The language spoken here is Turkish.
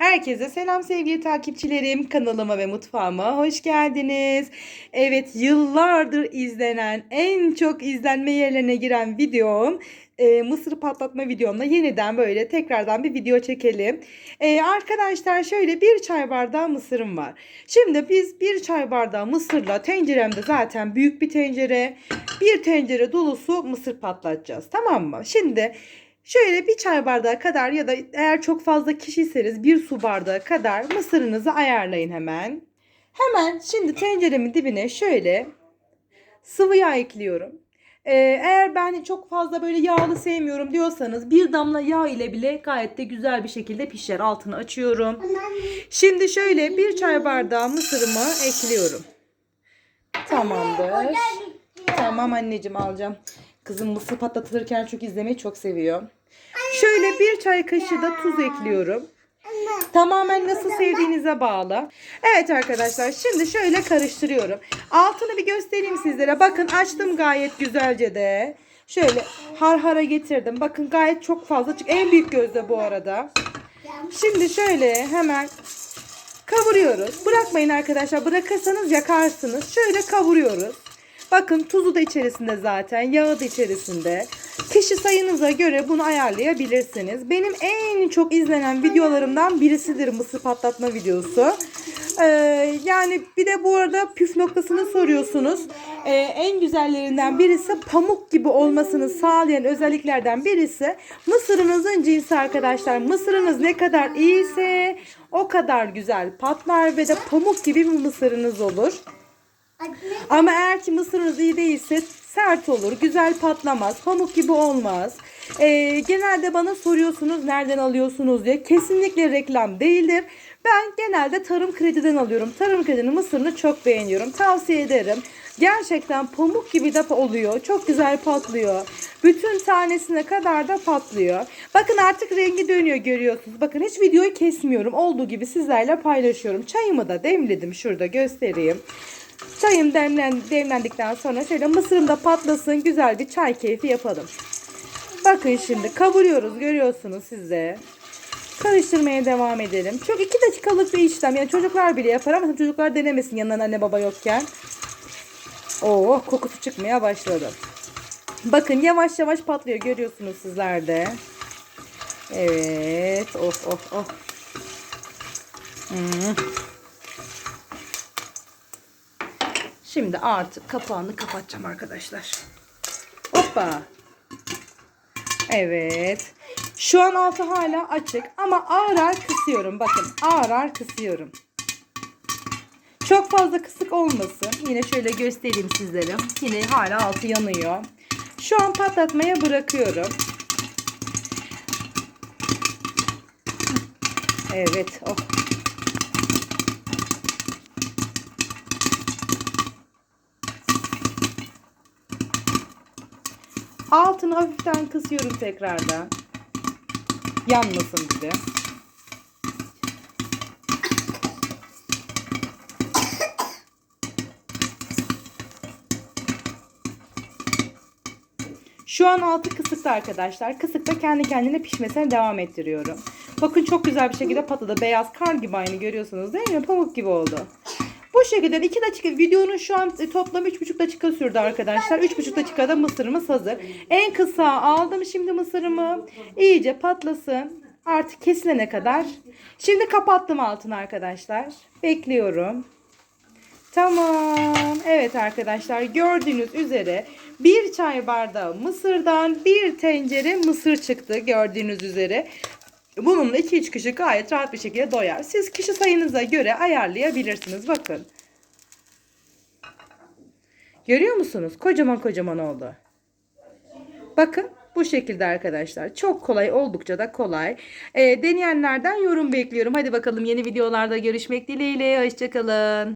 Herkese selam sevgili takipçilerim. Kanalıma ve mutfağıma hoş geldiniz. Evet yıllardır izlenen en çok izlenme yerlerine giren videom e, mısır patlatma videomla yeniden böyle tekrardan bir video çekelim. E, arkadaşlar şöyle bir çay bardağı mısırım var. Şimdi biz bir çay bardağı mısırla tenceremde zaten büyük bir tencere bir tencere dolusu mısır patlatacağız tamam mı? Şimdi Şöyle bir çay bardağı kadar ya da eğer çok fazla kişiyseniz bir su bardağı kadar mısırınızı ayarlayın hemen. Hemen şimdi tenceremin dibine şöyle sıvı yağ ekliyorum. Ee, eğer ben çok fazla böyle yağlı sevmiyorum diyorsanız bir damla yağ ile bile gayet de güzel bir şekilde pişer. Altını açıyorum. Şimdi şöyle bir çay bardağı mısırımı ekliyorum. Tamamdır. Tamam anneciğim alacağım. Kızım mısır patlatılırken çok izlemeyi çok seviyor. Şöyle bir çay kaşığı da tuz ekliyorum. Tamamen nasıl sevdiğinize bağlı. Evet arkadaşlar şimdi şöyle karıştırıyorum. Altını bir göstereyim sizlere. Bakın açtım gayet güzelce de. Şöyle harhara getirdim. Bakın gayet çok fazla. çık- En büyük gözde bu arada. Şimdi şöyle hemen kavuruyoruz. Bırakmayın arkadaşlar. Bırakırsanız yakarsınız. Şöyle kavuruyoruz. Bakın tuzu da içerisinde zaten. Yağı da içerisinde. Kişi sayınıza göre bunu ayarlayabilirsiniz. Benim en çok izlenen videolarımdan birisidir mısır patlatma videosu. Ee, yani bir de bu arada püf noktasını soruyorsunuz. Ee, en güzellerinden birisi pamuk gibi olmasını sağlayan özelliklerden birisi mısırınızın cinsi arkadaşlar. Mısırınız ne kadar iyiyse o kadar güzel patlar ve de pamuk gibi bir mısırınız olur. Ama eğer ki mısırınız iyi değilse sert olur, güzel patlamaz, pamuk gibi olmaz. Ee, genelde bana soruyorsunuz nereden alıyorsunuz diye. Kesinlikle reklam değildir. Ben genelde Tarım Kredi'den alıyorum. Tarım Kredi'nin mısırını çok beğeniyorum. Tavsiye ederim. Gerçekten pamuk gibi de oluyor. Çok güzel patlıyor. Bütün tanesine kadar da patlıyor. Bakın artık rengi dönüyor görüyorsunuz. Bakın hiç videoyu kesmiyorum. Olduğu gibi sizlerle paylaşıyorum. Çayımı da demledim. Şurada göstereyim. Çayım demlen, demlendikten sonra şöyle mısırım da patlasın güzel bir çay keyfi yapalım. Bakın şimdi kavuruyoruz görüyorsunuz siz de. Karıştırmaya devam edelim. Çok iki dakikalık bir işlem. Yani çocuklar bile yapar ama çocuklar denemesin yanından anne baba yokken. Oo kokusu çıkmaya başladı. Bakın yavaş yavaş patlıyor görüyorsunuz sizler de. Evet. Oh oh oh. Hmm. Şimdi artık kapağını kapatacağım arkadaşlar. Hoppa. Evet. Şu an altı hala açık ama ağır ağır kısıyorum. Bakın ağır ağır kısıyorum. Çok fazla kısık olmasın. Yine şöyle göstereyim sizlere. Yine hala altı yanıyor. Şu an patlatmaya bırakıyorum. Evet. Oh. Altını hafiften kısıyorum tekrardan. Yanmasın bir de. Şu an altı kısıkta arkadaşlar. Kısıkta kendi kendine pişmesine devam ettiriyorum. Bakın çok güzel bir şekilde patladı. Beyaz kar gibi aynı görüyorsunuz değil mi? Pamuk gibi oldu. Bu şekilde 2 dakika videonun şu an e, toplam 3,5 dakika sürdü arkadaşlar. 3,5 dakikada mısırımız hazır. En kısa aldım şimdi mısırımı. İyice patlasın. Artık kesilene kadar. Şimdi kapattım altını arkadaşlar. Bekliyorum. Tamam. Evet arkadaşlar gördüğünüz üzere bir çay bardağı mısırdan bir tencere mısır çıktı gördüğünüz üzere. Bununla 2-3 kişi gayet rahat bir şekilde doyar. Siz kişi sayınıza göre ayarlayabilirsiniz. Bakın. Görüyor musunuz? Kocaman kocaman oldu. Bakın bu şekilde arkadaşlar. Çok kolay oldukça da kolay. Ee, deneyenlerden yorum bekliyorum. Hadi bakalım yeni videolarda görüşmek dileğiyle. Hoşçakalın.